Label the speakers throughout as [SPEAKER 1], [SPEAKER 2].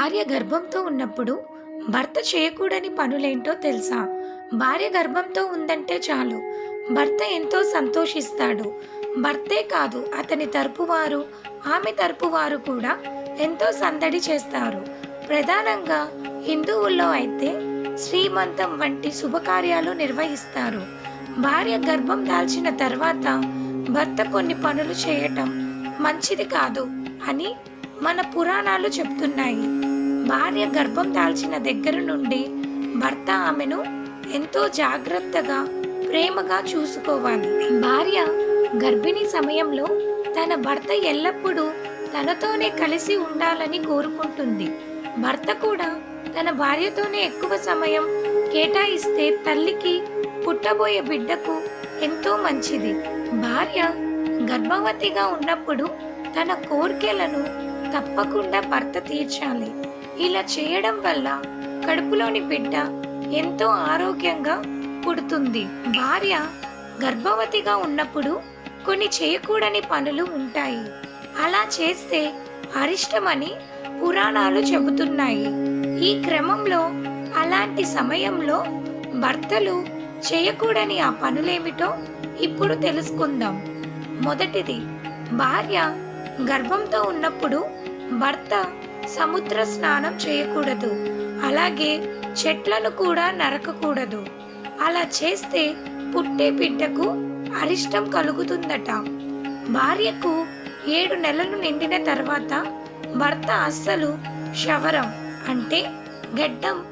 [SPEAKER 1] భార్య గర్భంతో ఉన్నప్పుడు భర్త చేయకూడని పనులేంటో తెలుసా? భార్య గర్భంతో ఉందంటే చాలు. భర్త ఎంతో సంతోషిస్తాడు. భర్తే కాదు అతని తరపు వారు ఆమె తరపు వారు కూడా ఎంతో సందడి చేస్తారు. ప్రధానంగా హిందువుల్లో అయితే శ్రీమంతం వంటి శుభకార్యాలు నిర్వహిస్తారు. భార్య గర్భం దాల్చిన తర్వాత భర్త కొన్ని పనులు చేయటం మంచిది కాదు అని మన పురాణాలు చెప్తున్నాయి. భార్య గర్భం దాల్చిన దగ్గర నుండి భర్త ఆమెను ఎంతో జాగ్రత్తగా ప్రేమగా చూసుకోవాలి. భార్య గర్భిణీ సమయంలో తన భర్త ఎల్లప్పుడూ తనతోనే కలిసి ఉండాలని కోరుకుంటుంది. భర్త కూడా తన భార్యతోనే ఎక్కువ సమయం కేటాయిస్తే తల్లికి పుట్టబోయే బిడ్డకు ఎంతో మంచిది. భార్య గర్భవతిగా ఉన్నప్పుడు తన కోరికలను తప్పకుండా భర్త తీర్చాలి. ఇలా చేయడం వల్ల కడుపులోని బిడ్డ ఎంతో ఆరోగ్యంగా పుడుతుంది. భార్య గర్భవతిగా ఉన్నప్పుడు కొన్ని చేయకూడని పనులు ఉంటాయి. అలా చేస్తే అరిష్టమని పురాణాలు చెబుతున్నాయి. ఈ క్రమంలో అలాంటి సమయంలో భర్తలు చేయకూడని ఆ పనులేమిటో ఇప్పుడు తెలుసుకుందాం. మొదటిది భార్య గర్భంతో ఉన్నప్పుడు భర్త సముద్ర స్నానం చేయకూడదు. అలాగే చెట్లను కూడా నరకకూడదు. అలా చేస్తే పుట్టే బిడ్డకు అరిష్టం కలుగుతుందట. భార్యకు ఏడు నెలలు నిండిన తర్వాత భర్త అస్సలు శవరం అంటే గడ్డం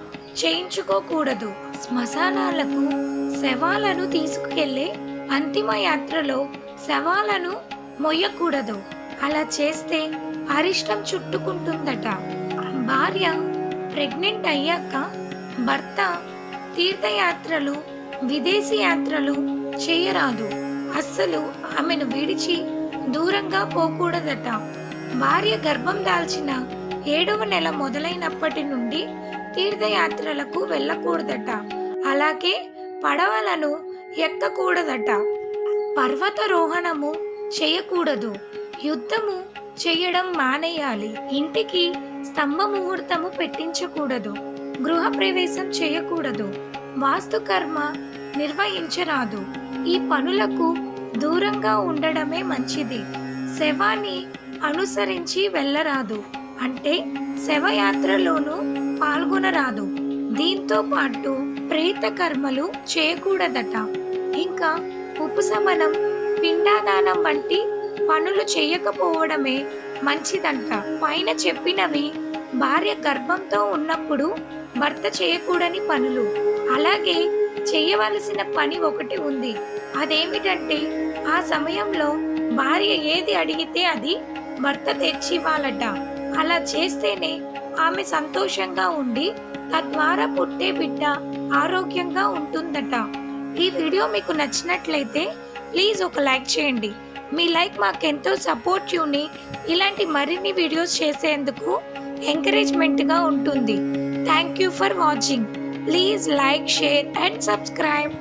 [SPEAKER 1] చేయించుకోకూడదు. శ్మశానాలకు శవాలను తీసుకుకెళ్ళే అంతిమ యాత్రలో శవాలను మొయ్యకూడదు. అలా చేస్తే అరిష్టం చుట్టుకుంటుందట. భార్య ప్రెగ్నెంట్ అయ్యాక భర్త తీర్థయాత్రలు విదేశీ యాత్రలు చేయరాదు. అస్సలు ఆమెను విడిచి దూరంగా పోకూడదట. భార్య గర్భం దాల్చిన ఏడవ నెల మొదలైనప్పటి నుండి తీర్థయాత్రలకు వెళ్ళకూడదట. అలాగే పడవలను ఎక్కకూడదట. పర్వతారోహణము చేయకూడదు. యుద్ధము చేయడం మానేయాలి. ఇంటికి స్తంభ ముహూర్తము పెట్టించకూడదు. గృహ ప్రవేశం చేయకూడదు. వాస్తుకర్మ నిర్వహించరాదు. ఈ పనులకు దూరంగా ఉండడమే మంచిది. శవాన్ని అనుసరించి వెళ్ళరాదు. అంటే శవయాత్రలోనూ పాల్గొనరాదు. దీంతో పాటు ప్రేత కర్మలు చేయకూడదట. ఇంకా ఉపశమనం పిండాదానం వంటి పనులు చేయకపోవడమే మంచిదంట. పైన చెప్పినవి భార్య గర్భంతో ఉన్నప్పుడు భర్త చేయకూడని పనులు. అలాగే చేయవలసిన పని ఒకటి ఉంది. అదేమిటంటే ఆ సమయంలో భార్య ఏది అడిగితే అది భర్త తెచ్చివ్వాలట. అలా చేస్తేనే ఆమె సంతోషంగా ఉండి తద్వారా పుట్టే బిడ్డ ఆరోగ్యంగా ఉంటుందట. ఈ వీడియో మీకు నచ్చినట్లయితే ప్లీజ్ ఒక లైక్ చేయండి. మీ లైక్ మాకెంతో సపోర్ట్ యూని ఇలాంటి మరిన్ని వీడియోస్ చేసేందుకు ఎంకరేజ్మెంట్గా ఉంటుంది. Thank you for watching. Please like share and subscribe.